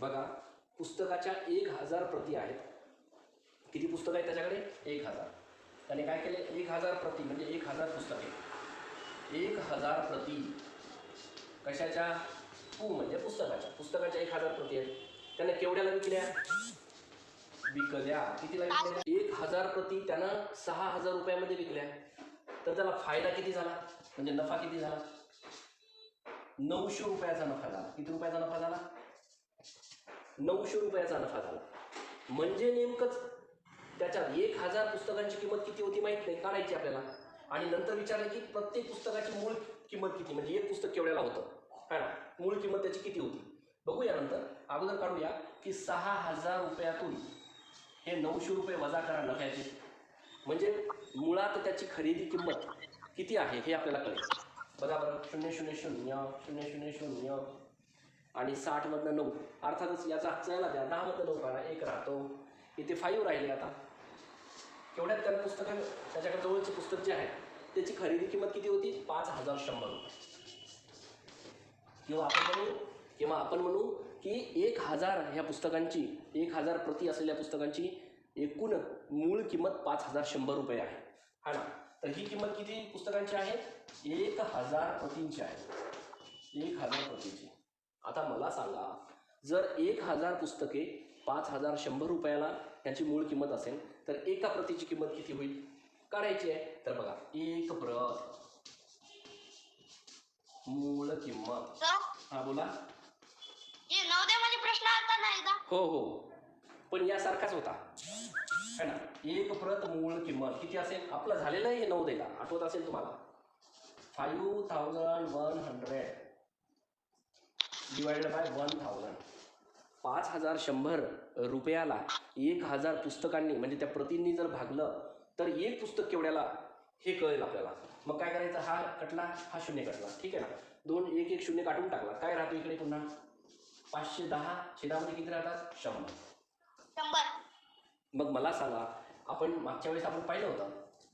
बघा पुस्तकाच्या एक हजार प्रती आहेत. किती पुस्तकं आहेत त्याच्याकडे? एक हजार. त्याने काय केले? एक हजार प्रती म्हणजे एक हजार पुस्तके. एक हजार प्रती कशाच्या? पू म्हणजे पुस्तकाच्या. पुस्तकाच्या एक हजार प्रती आहेत. त्यांना केवढ्याला विकल्या. विकल्या कितीला विकल्या एक हजार प्रती त्यानं सहा हजार रुपयामध्ये विकल्या. तर त्याला फायदा किती झाला? म्हणजे नफा किती झाला? नऊशे रुपयाचा नफा झाला. किती रुपयाचा नफा झाला? नऊशे रुपयाचा नफा झाला. म्हणजे नेमकंच त्याच्यात एक हजार पुस्तकांची किंमत किती होती माहीत नाही काढायची आपल्याला. आणि नंतर विचारलं की प्रत्येक पुस्तकाची मूळ किंमत किती? म्हणजे एक पुस्तक केवढ्याला होतं? है ना? मूळ किंमत त्याची किती होती? बघूया नंतर. अगोदर काढूया की सहा हजार रुपयातून हे नऊशे रुपये वजा करा नफ्याचे. म्हणजे मुळात त्याची खरेदी किंमत किती आहे हे आपल्याला कळेल. बघा बरं. शून्य शून्य शून्य शून्य शून्य शून्य. आणि साठमधनं नऊ. अर्थातच याचा चला द्या. दहामधनं नऊ काढा एक राहतो. इथे फाईव्ह राहिले आता. केवढ्यात त्यानं पुस्तकं त्याच्याकडे जवळचे पुस्तक जे आहे त्याची खरेदी किंमत किती होती? पाच हजार शंभर रुपये. किंवा आपण म्हणू किंवा आपण म्हणू की एक हजार ह्या पुस्तकांची एक हजार प्रती असलेल्या पुस्तकांची एकूण मूळ किंमत पाच हजार शंभर रुपये आहे. हा ना? तर ही किंमत किती पुस्तकांची आहे? एक हजार प्रतींची आहे. एक हजार प्रतींची. आता मला सांगा जर एक हजार पुस्तके पाच हजार शंभर रुपयाला याची मूळ किंमत असेल तर एका प्रतीची किंमत किती होईल? काढायची आहे. तर बघा एक प्रत. मूळ किंमत. हा बोला. प्रश्न आलता ना एकदा? हो हो. पण यासारखाच होता. है ना? एक प्रत मूळ किंमत किती असेल? आपलं झालेलं आहे हे नवोदयला आठवत असेल तुम्हाला? Five thousand one hundred divided by one thousand पाच हजार शंभर रुपयाला एक हजार पुस्तकांनी म्हणजे त्या प्रतींनी जर भागलं तर एक पुस्तक केवढ्याला? हे कळेल आपल्याला. मग काय करायचं? हा कटला हा शून्य कटला. ठीक आहे ना? दोन एक एक शून्य काढून टाकला. काय राहतो इकडे पुन्हा? पाचशे दहा छेदामध्ये किती राहतात? शंभर. शंभर. मग मला सांगा आपण मागच्या वेळेस आपण पाहिलं होतं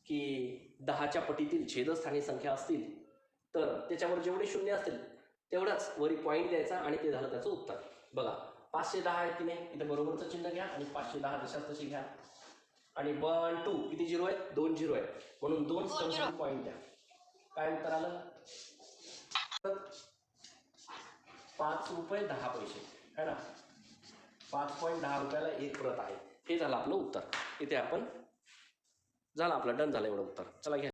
की दहाच्या पटीतील छेदस्थानी संख्या असतील तर त्याच्यावर जेवढे शून्य असतील तेवढाच वरी पॉईंट द्यायचा आणि ते झालं त्याचं उत्तर. बघा पाचशे दहा आहे की नाही? इथं बरोबरचं चिन्ह घ्या आणि पाचशे दहा जशाच तशी घ्या. आणि वन टू किती झिरो आहे दोन झिरो आहे म्हणून दोन zero. पॉईंट द्या. काय उत्तर आलं? पाच रुपये दहा पैसे. है ना? पाच पॉईंट दहा रुपयाला एक प्रत आहे. हे झालं आपलं उत्तर. इथे आपण झालं आपलं डन झालं एवढं उत्तर. चला घ्या.